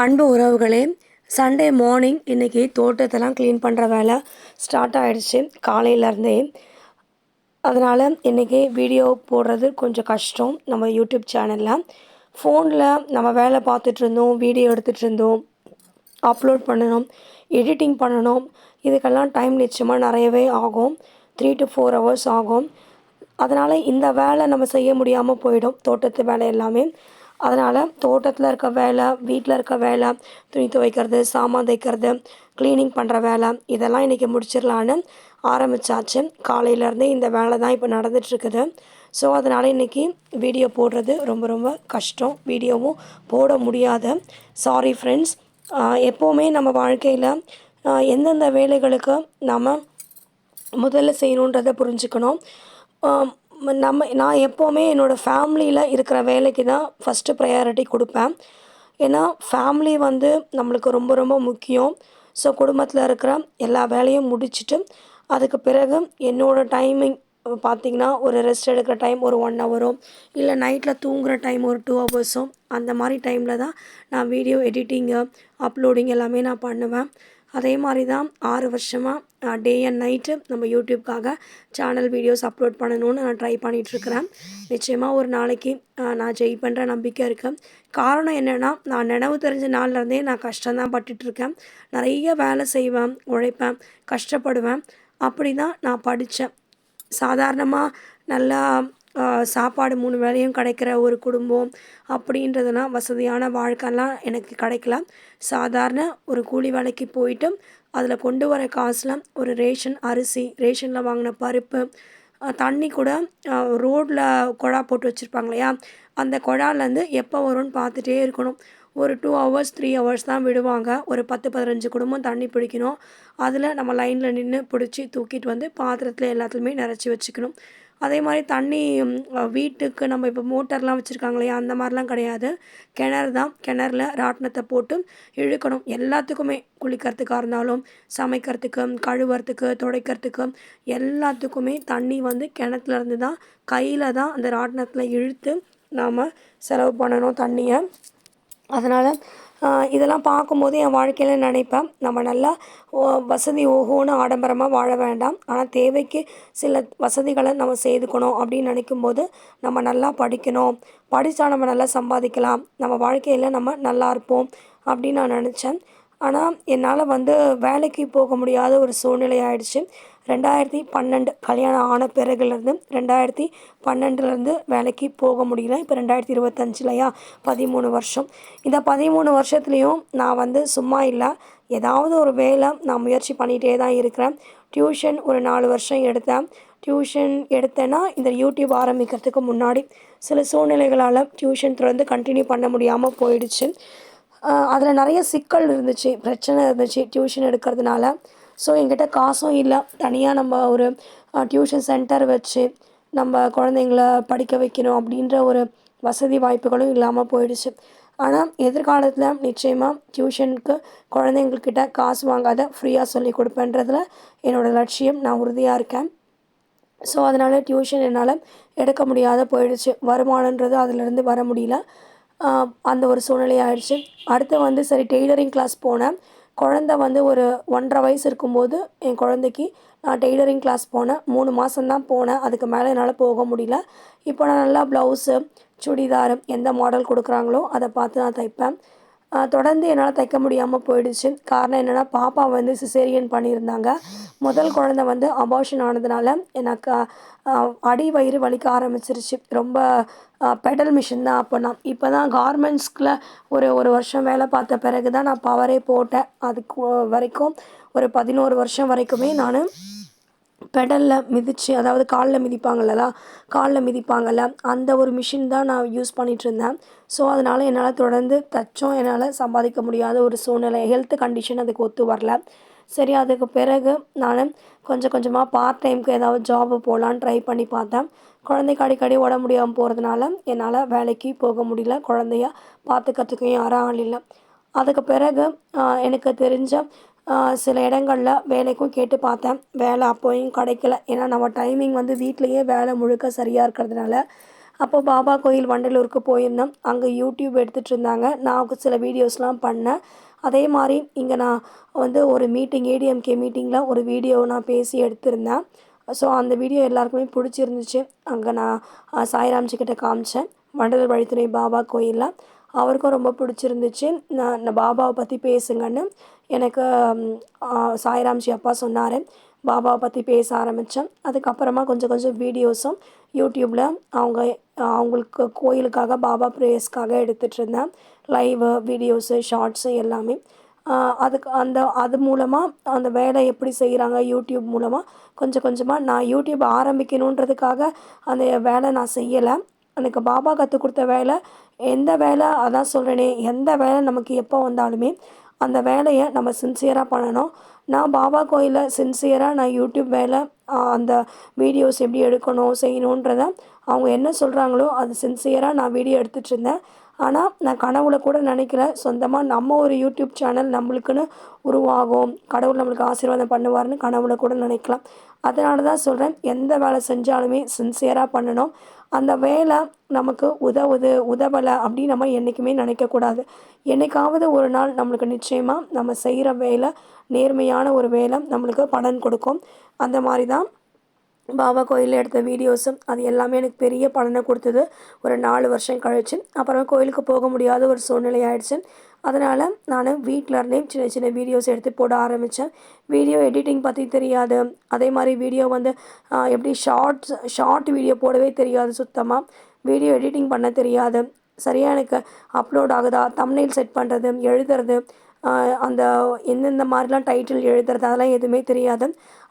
அன்பு உறவுகளே Sunday morning இன்றைக்கி தோட்டத்தெல்லாம் க்ளீன் பண்ணுற வேலை ஸ்டார்ட் ஆகிடுச்சு காலையிலேருந்தே அதனால் இன்றைக்கி வீடியோ போடுறது கொஞ்சம் கஷ்டம். நம்ம யூடியூப் சேனலில் ஃபோனில் நம்ம வேலை பார்த்துட்டு இருந்தோம் வீடியோ எடுத்துகிட்டு இருந்தோம். அப்லோட் பண்ணணும் எடிட்டிங் பண்ணணும். இதுக்கெல்லாம் டைம் நிச்சயமாக நிறையவே ஆகும். த்ரீ டு ஃபோர் ஹவர்ஸ் ஆகும். அதனால் இந்த வேலை நம்ம செய்ய முடியாமல் போயிடும். தோட்டத்து வேலை எல்லாமே. அதனால் தோட்டத்தில் இருக்க வேலை வீட்டில் இருக்க வேலை துணி துவைக்கிறது சாமான் தைக்கிறது க்ளீனிங் பண்ணுற வேலை இதெல்லாம் இன்றைக்கி முடிச்சிடலான்னு ஆரம்பித்தாச்சு காலையிலேருந்தே இந்த வேலை தான் இப்போ நடந்துகிட்ருக்குது ஸோ அதனால் இன்றைக்கி வீடியோ போடுறது ரொம்ப ரொம்ப கஷ்டம். வீடியோவும் போட முடியாது. சாரி ஃப்ரெண்ட்ஸ் எப்போவுமே நம்ம வாழ்க்கையில் எந்தெந்த வேலைகளுக்கு நம்ம முதல்ல செய்யணுன்றதை புரிஞ்சுக்கணும். நம்ம நான் எப்போவுமே என்னோடய ஃபேமிலியில் இருக்கிற வேலைக்கு தான் ஃபஸ்ட்டு ப்ரையாரிட்டி கொடுப்பேன். ஏன்னா ஃபேமிலி வந்து நம்மளுக்கு ரொம்ப ரொம்ப முக்கியம். ஸோ குடும்பத்தில் இருக்கிற எல்லா வேலையும் முடிச்சுட்டு அதுக்கு பிறகு என்னோடய டைமிங் பார்த்திங்கன்னா ஒரு ரெஸ்ட் எடுக்கிற டைம் ஒரு ஒன் ஹவரும் இல்லை நைட்டில் தூங்குகிற டைம் ஒரு டூ ஹவர்ஸும் அந்த மாதிரி டைமில் தான் நான் வீடியோ எடிட்டிங்கு அப்லோடிங் எல்லாமே நான் பண்ணுவேன். அதே மாதிரி தான் ஆறு வருஷமாக டே அண்ட் நைட்டு நம்ம யூடியூப்காக சேனல் வீடியோஸ் அப்லோட் பண்ணணும்னு நான் ட்ரை பண்ணிகிட்ருக்கிறேன் நிச்சயமாக ஒரு நாளைக்கு நான் ஜெய் பண்ணுற நம்பிக்கை இருக்குது காரணம் என்னென்னா நான் நினைவு தெரிஞ்ச நாள்லேருந்தே நான் கஷ்டம்தான் பட்டுட்ருக்கேன் நிறைய வேலை செய்வேன் உழைப்பேன் கஷ்டப்படுவேன். அப்படி தான் நான் படித்தேன் சாதாரணமாக நல்லா சாப்பாடு மூணு வேளையும் கிடைக்கிற ஒரு குடும்பம் அப்படின்றதெல்லாம் வசதியான வாழ்க்கைலாம் எனக்கு கிடைக்கல சாதாரண ஒரு கூலி வேலைக்கு போயிட்டு அதில் கொண்டு வர காசில் ஒரு ரேஷன் அரிசி ரேஷனில் வாங்கின பருப்பு தண்ணி கூட ரோட்டில் குழா போட்டு வச்சுருப்பாங்க இல்லையா? அந்த குழாலேருந்து எப்போ வரும்னு பார்த்துட்டே இருக்கணும். ஒரு டூ ஹவர்ஸ் த்ரீ ஹவர்ஸ் தான் விடுவாங்க. ஒரு பத்து பதினஞ்சு குடும்பம் தண்ணி பிடிக்கணும். அதில் நம்ம லைனில் நின்று பிடிச்சி தூக்கிட்டு வந்து பாத்திரத்தில் எல்லாத்துலேயுமே நிறச்சி வச்சுக்கணும். அதே மாதிரி தண்ணி வீட்டுக்கு நம்ம இப்போ மோட்டர்லாம் வச்சுருக்காங்க இல்லையா? அந்த மாதிரிலாம் கிடையாது. கிணறு தான். கிணறுல ராட்டினத்தை போட்டு இழுக்கணும். எல்லாத்துக்குமே குளிக்கிறதுக்காக இருந்தாலும் சமைக்கிறதுக்கு கழுவுறதுக்கு துடைக்கிறதுக்கு எல்லாத்துக்குமே தண்ணி வந்து கிணத்துலேருந்து தான் கையில் தான் அந்த ராட்டினத்தில் இழுத்து நாம் செலவு பண்ணணும் தண்ணியை. அதனால் இதெல்லாம் பார்க்கும்போது என் வாழ்க்கையில் நினைப்பேன். நம்ம நல்லா ஓ, வசதி ஓஹோன்னு ஆடம்பரமாக வாழ வேண்டாம். ஆனால் தேவைக்கு சில வசதிகளை நம்ம செய்துக்கணும் அப்படின்னு நினைக்கும்போது நம்ம நல்லா படிக்கணும். படித்தா நம்ம நல்லா சம்பாதிக்கலாம். நம்ம வாழ்க்கையில் நம்ம நல்லா இருப்போம் அப்படின்னு நான் நினச்சேன். ஆனால் என்னால் வந்து வேலைக்கு போக முடியாத ஒரு சூழ்நிலை ஆயிடுச்சு. ரெண்டாயிரத்தி பன்னெண்டு கல்யாணம் ஆன பிறகுலேருந்து ரெண்டாயிரத்தி பன்னெண்டுலேருந்து வேலைக்கு போக முடியல. இப்போ ரெண்டாயிரத்தி இருபத்தஞ்சிலையா? பதிமூணு வருஷம். இந்த பதிமூணு வருஷத்துலேயும் நான் வந்து சும்மா இல்லை. ஏதாவது ஒரு வேலை நான் முயற்சி பண்ணிகிட்டே தான் இருக்கிறேன். டியூஷன் ஒரு நாலு வருஷம் எடுத்தேன். டியூஷன் எடுத்தேன்னா இந்த யூடியூப் ஆரம்பிக்கிறதுக்கு முன்னாடி சில சூழ்நிலைகளால் டியூஷன் தொடர்ந்து கண்டினியூ பண்ண முடியாமல் போயிடுச்சு. அதில் நிறைய சிக்கல் இருந்துச்சு பிரச்சனை இருந்துச்சு டியூஷன் எடுக்கிறதுனால. ஸோ என்கிட்ட காசும் இல்லை. தனியாக நம்ம ஒரு டியூஷன் சென்டர் வச்சு நம்ம குழந்தைங்கள படிக்க வைக்கணும் அப்படின்ற ஒரு வசதி வாய்ப்புகளும் இல்லாமல் போயிடுச்சு. ஆனால் எதிர்காலத்தில் நிச்சயமாக டியூஷனுக்கு குழந்தைங்கக்கிட்ட காசு வாங்காத ஃப்ரீயாக சொல்லி கொடுப்பேன்றதுல என்னோடய லட்சியம். நான் உறுதியாக இருக்கேன். ஸோ அதனால் டியூஷன் என்னால் எடுக்க முடியாத போயிடுச்சு. வருமானன்றது அதிலிருந்து வர முடியல. அந்த ஒரு சூழ்நிலை ஆயிடுச்சு. அடுத்து வந்து சரி டெய்லரிங் கிளாஸ் போனேன். குழந்த வந்து ஒரு ஒன்றரை வயசு இருக்கும்போது என் குழந்தைக்கு நான் டெய்லரிங் கிளாஸ் போனேன். மூணு மாதம்தான் போனேன். அதுக்கு மேலே என்னால் போக முடியல. இப்போ நான் நல்லா ப்ளவுஸு சுடிதார் எந்த மாடல் கொடுக்குறாங்களோ அதை பார்த்து நான் தைப்பேன். தொடர்ந்து என்னால் தைக்க முடியாமல் போயிடுச்சு. காரணம் என்னென்னா பாப்பா வந்து சிசேரியன் பண்ணியிருந்தாங்க. முதல் குழந்தை வந்து அபார்ஷன் ஆனதுனால எனக்கு அடி வயிறு வலிக்க ஆரம்பிச்சிருச்சு. ரொம்ப பெடல் மிஷின் தான் அப்போ நான் இப்போ தான் கார்மெண்ட்ஸ்கில் ஒரு ஒரு வருஷம் வேலை பார்த்த பிறகு தான் நான் பவரே போட்டேன். அதுக்கு வரைக்கும் ஒரு பதினோரு வருஷம் வரைக்குமே நான் பெடலில் மிதித்து அதாவது காலில் மிதிப்பாங்கல்ல காலில் மிதிப்பாங்கல்ல அந்த ஒரு மிஷின் தான் நான் யூஸ் பண்ணிகிட்டு இருந்தேன் ஸோ அதனால் என்னால் தொடர்ந்து தச்சும் என்னால் சம்பாதிக்க முடியாத ஒரு சூழ்நிலை ஹெல்த் கண்டிஷன் அதுக்கு ஒத்து வரல. சரி அதுக்கு பிறகு நான் கொஞ்சம் கொஞ்சமாக பார்ட் டைமுக்கு ஏதாவது ஜாபு போகலான்னு ட்ரை பண்ணி பார்த்தேன். குழந்தைக்கு அடிக்கடி உடம்பு முடியாமல் போகிறதுனால என்னால் வேலைக்கு போக முடியல. குழந்தைய பார்த்துக்கிறதுக்கும் யாரும் ஆள் இல்லை. அதுக்கு பிறகு எனக்கு தெரிஞ்ச சில இடங்களில் வேலைக்கும் கேட்டு பார்த்தேன். வேலை அப்போயும் கிடைக்கல. ஏன்னா நம்ம டைமிங் வந்து வீட்லேயே வேலை முழுக்க சரியாக இருக்கிறதுனால அப்போ பாபா கோயில் வண்டலூருக்கு போயிருந்தோம். அங்கே யூடியூப் எடுத்துகிட்டு இருந்தாங்க. நான் சில வீடியோஸ்லாம் பண்ணேன். அதே மாதிரி இங்கே நான் வந்து ஒரு மீட்டிங் ஏடிஎம்கே மீட்டிங்கில் ஒரு வீடியோ நான் பேசி எடுத்திருந்தேன். ஸோ அந்த வீடியோ எல்லாருக்குமே பிடிச்சிருந்துச்சு. அங்கே நான் சாய்ராம்ஜி கிட்ட காமிச்சேன். வண்டலூர் வழித்துறை பாபா கோயிலில். அவருக்கும் ரொம்ப பிடிச்சிருந்துச்சு. நான் பாபாவை பற்றி பேசுங்கன்னு எனக்கு சாய்ராம்ஜி அப்பா சொன்னார். பாபாவை பற்றி பேச ஆரம்பித்தேன் அதுக்கப்புறமா கொஞ்சம் கொஞ்சம் வீடியோஸும் யூடியூப்பில் அவங்க அவங்களுக்கு கோயிலுக்காக பாபா ப்ரேயர்ஸ்க்காக எடுத்துகிட்டு இருந்தேன். லைவு வீடியோஸு ஷார்ட்ஸு எல்லாமே. அதுக்கு அந்த அது மூலமாக அந்த வேலை எப்படி செய்கிறாங்க யூடியூப் மூலமாக கொஞ்சம் கொஞ்சமாக நான் யூடியூப் ஆரம்பிக்கணுன்றதுக்காக அந்த வேலை நான் செய்யலை. எனக்கு பாபா கற்றுக் கொடுத்த வேலை எந்த வேலை அதான் சொல்கிறேனே எந்த வேலை நமக்கு எப்போ வந்தாலுமே அந்த வேலையை நம்ம சின்சியராக பண்ணணும். நான் பாபா கோயிலில் சின்சியராக நான் யூடியூப் வேலை அந்த வீடியோஸ் எப்படி எடுக்கணும் செய்யணுன்றத அவங்க என்ன சொல்கிறாங்களோ அது சின்சியராக நான் வீடியோ எடுத்துகிட்டு இருந்தேன். ஆனால் நான் கனவுல கூட நினைக்கல சொந்தமாக நம்ம ஒரு யூடியூப் சேனல் நம்மளுக்குன்னு உருவாகும். கடவுள் நம்மளுக்கு ஆசீர்வாதம் பண்ணுவார்னு கனவுல கூட நினைக்கலாம். அதனால தான் சொல்கிறேன் எந்த வேலை செஞ்சாலுமே சின்சியராக பண்ணணும். அந்த வேலை நமக்கு உதவுது உதவலை அப்படின்னு நம்ம என்றைக்குமே நினைக்கக்கூடாது. என்னைக்காவது ஒரு நாள் நம்மளுக்கு நிச்சயமாக நம்ம செய்கிற வேலை நேர்மையான ஒரு வேலை நம்மளுக்கு பலன் கொடுக்கும். அந்த மாதிரி தான் பாபா கோயிலில் எடுத்த வீடியோஸும் அது எல்லாமே எனக்கு பெரிய பலனை கொடுத்தது. ஒரு நாலு வருஷம் கழிச்சு. அப்புறம் கோயிலுக்கு போக முடியாத ஒரு சூழ்நிலை ஆயிடுச்சு. அதனால் நான் வீட்டில் இருந்தே சின்ன சின்ன வீடியோஸ் எடுத்து போட ஆரம்பித்தேன் வீடியோ எடிட்டிங் பற்றி தெரியாது. அதே மாதிரி வீடியோ வந்து எப்படி ஷார்ட்ஸ் ஷார்ட் வீடியோ போடவே தெரியாது சுத்தமாக வீடியோ எடிட்டிங் பண்ண தெரியாது. சரியாக எனக்கு அப்லோட் ஆகுதா? தம்னைல் செட் பண்ணுறது எழுதுறது அந்த எந்தெந்த மாதிரிலாம் டைட்டில் எழுதுறது அதெல்லாம் எதுவுமே தெரியாது.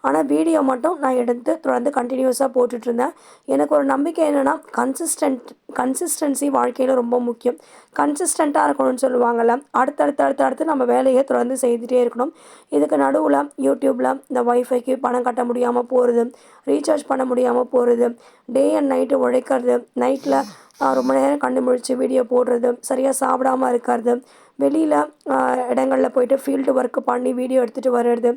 ஆனால் வீடியோ மட்டும் நான் எடுத்து தொடர்ந்து கண்டினியூஸாக போட்டுட்ருந்தேன். எனக்கு ஒரு நம்பிக்கை என்னென்னா கன்சிஸ்டன்ட் கன்சிஸ்டன்சி வாழ்க்கையில் ரொம்ப முக்கியம். கன்சிஸ்டண்ட்டாக இருக்கணும்னு சொல்லுவாங்கள்ல அடுத்தடுத்து அடுத்து அடுத்து நம்ம வேலையை தொடர்ந்து செய்துகிட்டே இருக்கணும். இதுக்கு நடுவில் யூடியூப்பில் இந்த ஒய்ஃபைக்கு பணம் கட்ட முடியாமல் போகிறது ரீசார்ஜ் பண்ண முடியாமல் போகிறது டே அண்ட் நைட்டு உழைக்கிறது நைட்டில் ரொம்ப நேரம் கண்டு முழிச்சு வீடியோ போடுறது சரியாக சாப்பிடாம இருக்கிறது வெளியில் இடங்களில் போயிட்டு ஃபீல்டு ஒர்க் பண்ணி வீடியோ எடுத்துகிட்டு வர்றது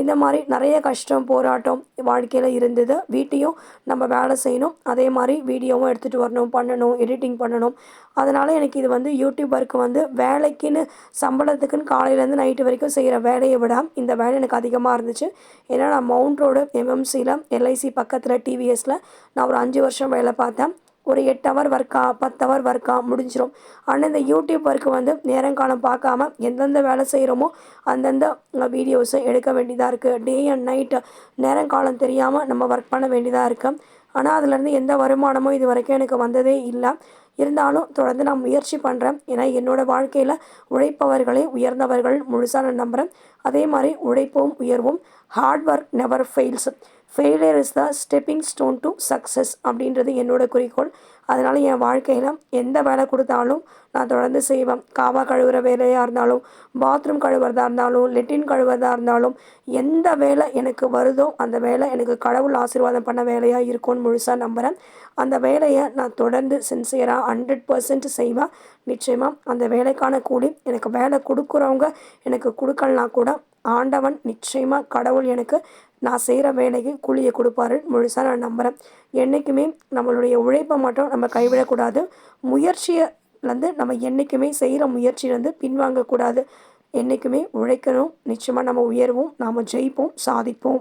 இந்த மாதிரி நிறைய கஷ்டம் போராட்டம் வாழ்க்கையில் இருந்தது. வீட்டையும் நம்ம வேலை செய்யணும். அதே மாதிரி வீடியோவும் எடுத்துகிட்டு வரணும் பண்ணணும் எடிட்டிங் பண்ணணும். அதனால் எனக்கு இது வந்து யூடியூப் ஒர்க்கு வந்து வேலைக்குன்னு சம்பளத்துக்குன்னு காலையிலேருந்து நைட்டு வரைக்கும் செய்கிற வேலையை விட இந்த வேலை எனக்கு அதிகமாக இருந்துச்சு. ஏன்னா நான் மவுண்ட் ரோடு எம்எம்சியில் எல்ஐசி பக்கத்தில் டிவிஎஸில் நான் ஒரு அஞ்சு வருஷம் வேலை பார்த்தேன். ஒரு எட்டு ஹவர் ஒர்க்கா பத்து ஹவர் ஒர்க்கா முடிஞ்சிடும் ஆனால் இந்த யூடியூப் ஒர்க்கு வந்து நேரங்காலம் பார்க்காம எந்தெந்த வேலை செய்கிறோமோ அந்தந்த வீடியோஸை எடுக்க வேண்டியதாக இருக்குது டே அண்ட் நைட்டு நேரங்காலம் தெரியாமல் நம்ம ஒர்க் பண்ண வேண்டியதாக இருக்குது ஆனால் அதுலேருந்து எந்த வருமானமும் இது வரைக்கும் எனக்கு வந்ததே இல்லை. இருந்தாலும் தொடர்ந்து நான் முயற்சி பண்ணுறேன் ஏன்னா என்னோடய வாழ்க்கையில் உழைப்பவர்களே உயர்ந்தவர்கள் முழுசாக நான் நம்புகிறேன் அதே மாதிரி உழைப்போம் உயர்வும். Hard work never fails failure is the stepping stone to success அப்படின்றது என்னோடய குறிக்கோள். அதனால் என் வாழ்க்கையில் எந்த வேலை கொடுத்தாலும் நான் தொடர்ந்து செய்வேன். காவா கழுவுற வேலையாக இருந்தாலும் பாத்ரூம் கழுவுறதா இருந்தாலும் லெட்டின் கழுவுறதா இருந்தாலும் எந்த வேலை எனக்கு வருதோ அந்த வேலை எனக்கு கடவுள் ஆசீர்வாதம் பண்ண வேலையாக இருக்கும்னு முழுசாக நம்புகிறேன் அந்த வேலையை நான் தொடர்ந்து சின்சியராக ஹண்ட்ரட் பர்சன்ட் செய்வேன். நிச்சயமாக அந்த வேலைக்கான கூலி எனக்கு வேலை கொடுக்குறவங்க எனக்கு கொடுக்கலனா கூட ஆண்டவன் நிச்சயமாக கடவுள் எனக்கு நான் செய்கிற வேலைக்கு கூலியை கொடுப்பாரு. முழுசாக நான் நம்புகிறேன் என்றைக்குமே நம்மளுடைய உழைப்பை மட்டும் நம்ம கைவிடக்கூடாது. முயற்சியை வந்து நம்ம என்றைக்குமே செய்கிற முயற்சியிலேருந்து பின்வாங்கக்கூடாது. என்றைக்குமே உழைக்கணும். நிச்சயமாக நம்ம உயர்வோம். நாம் ஜெயிப்போம். சாதிப்போம்.